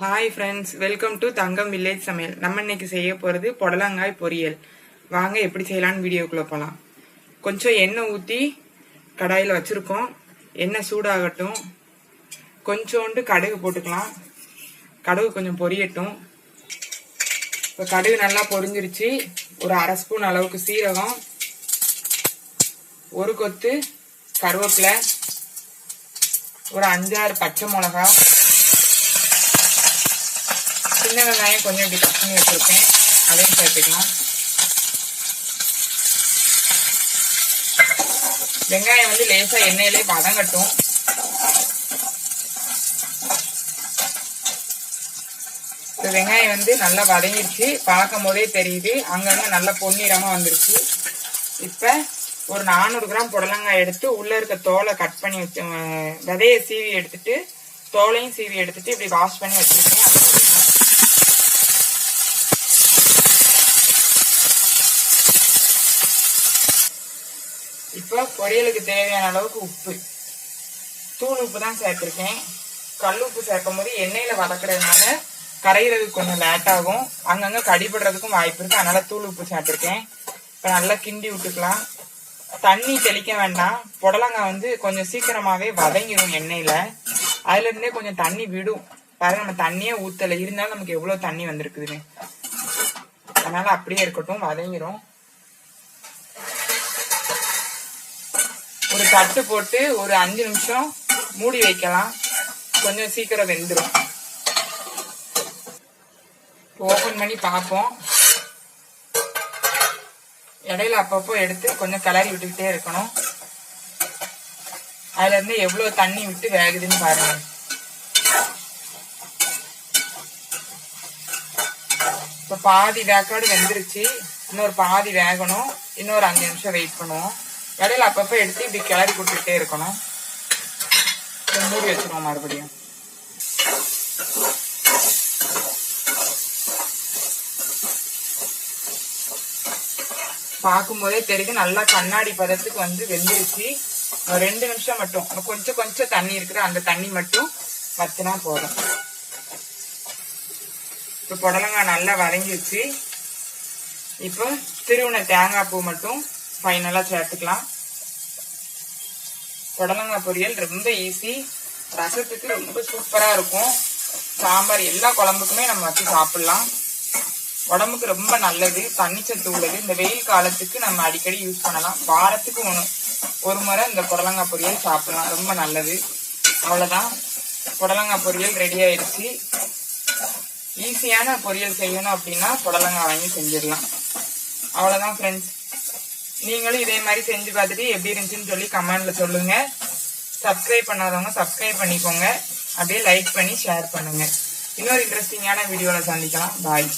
Hi friends welcome to Thangam village Samayal நம்ம இன்னைக்கு செய்ய போகிறது புடலங்காய் பொரியல். வாங்க எப்படி செய்யலாம்னு வீடியோக்குள்ளே போகலாம் கொஞ்சம் எண்ணெய் ஊற்றி கடாயில் வச்சுருக்கோம். எண்ணெய் சூடாகட்டும். கொஞ்சோண்டு கடுகு போட்டுக்கலாம். கடுகு கொஞ்சம் பொரியட்டும். இப்போ கடுகு நல்லா பொரிஞ்சிருச்சு. ஒரு அரை ஸ்பூன் அளவுக்கு சீரகம். ஒரு கொத்து கருவேப்பிலை. ஒரு அஞ்சாறு பச்சை மிளகா சின்ன வெங்காயம் கொஞ்சம் இப்படி கட் பண்ணி வச்சுருக்கேன். அதையும் சேர்த்துக்கலாம். வெங்காயம் வந்து லேசாக எண்ணெயிலே வதங்கட்டும் இப்போ வெங்காயம் வந்து நல்லா வதங்கிடுச்சு பார்க்கும் போதே தெரியுது. அங்கங்கே நல்லா பொன்னிறமாக வந்துருச்சு. இப்போ ஒரு நானூறு கிராம் புடலங்காய் எடுத்து உள்ளே இருக்க தோலை கட் பண்ணி வச்சு விதையை சீவி எடுத்துட்டு தோலையும் சீவி எடுத்துட்டு இப்படி வாஷ் பண்ணி வச்சிருக்கேன். இப்போ பொரியலுக்கு தேவையான அளவுக்கு உப்பு. தூள் உப்பு தான் சேர்த்துருக்கேன். கல் உப்பு சேர்க்கும் போது எண்ணெயில் வதக்குறதுனால கரைகிறதுக்கு கொஞ்சம் லேட் ஆகும். கடிபடுறதுக்கும் வாய்ப்பு இருக்குது அதனால் தூள் உப்பு சேர்த்துருக்கேன். இப்போ நல்லா கிண்டி விட்டுக்கலாம். தண்ணி தெளிக்க வேண்டாம். புடலங்காய் வந்து கொஞ்சம் சீக்கிரமாகவே வதங்கிடும் எண்ணெயில். அதுலேருந்தே கொஞ்சம் தண்ணி விடும். பாருங்க நம்ம தண்ணியே ஊற்றலை இருந்தாலும் நமக்கு எவ்வளோ தண்ணி வந்திருக்குதுன்னு. அதனால் அப்படியே இருக்கட்டும். வதங்கிடும் தட்டு போட்டு ஒரு அஞ்சு நிமிஷம் மூடி வைக்கலாம். கொஞ்சம் சீக்கிரம் வெந்துடும் ஓபன் பண்ணி பார்ப்போம். இடையில அப்பப்போ எடுத்து கொஞ்சம் கிளறி விட்டுக்கிட்டே இருக்கணும். அதுல இருந்து எவ்வளவு தண்ணி விட்டு வேகுதுன்னு பாருங்க. இப்ப பாதி வேக்காடு வெந்துருச்சு. இன்னொரு பாதி வேகணும். இன்னொரு அஞ்சு நிமிஷம் வெயிட் பண்ணுவோம். இடையில அப்பப்போ எடுத்து இப்படி கிளறி கொடுத்துட்டே இருக்கணும். மூடி வச்சிருவோம் மறுபடியும். பார்க்கும்போதே தெரியுது நல்லா கண்ணாடி பதத்துக்கு வந்து வெந்துருச்சு. ஒரு ரெண்டு நிமிஷம் மட்டும். கொஞ்சம் கொஞ்சம் தண்ணி இருக்குது. அந்த தண்ணி மட்டும் வத்தினா போதும். இப்போ புடலங்காய் நல்லா வரைஞ்சிருச்சு இப்போ திருவுண தேங்காய் பூ மட்டும் ஃபைனலாக சேர்த்துக்கலாம். புடலங்காய் பொரியல் ரொம்ப ஈஸி ரசத்துக்கு ரொம்ப சூப்பராக இருக்கும். சாம்பார் எல்லா குழம்புக்குமே நம்ம வச்சு சாப்பிடலாம். உடம்புக்கு ரொம்ப நல்லது தண்ணி சத்து உள்ளது. இந்த வெயில் காலத்துக்கு நம்ம அடிக்கடி யூஸ் பண்ணலாம். வாரத்துக்கு ஒன்று ஒரு முறை இந்த புடலங்காய் பொரியல் சாப்பிடலாம். ரொம்ப நல்லது. அவ்வளோதான் புடலங்காய் பொரியல் ரெடி ஆயிடுச்சு. ஈஸியான பொரியல் செய்யணும் அப்படின்னா புடலங்காய் வாங்கி செஞ்சிடலாம். அவ்வளோதான் ஃப்ரெண்ட்ஸ் நீங்களும் இதே மாதிரி செஞ்சு பார்த்துட்டு எப்படி இருந்துச்சுன்னு சொல்லி கமெண்ட்ல சொல்லுங்க. சப்ஸ்கிரைப் பண்ணாதவங்க சப்ஸ்கிரைப் பண்ணிக்கோங்க. அப்படியே லைக் பண்ணி ஷேர் பண்ணுங்க. இன்னொரு இன்ட்ரெஸ்டிங்கான வீடியோவில் சந்திக்கலாம். பாய்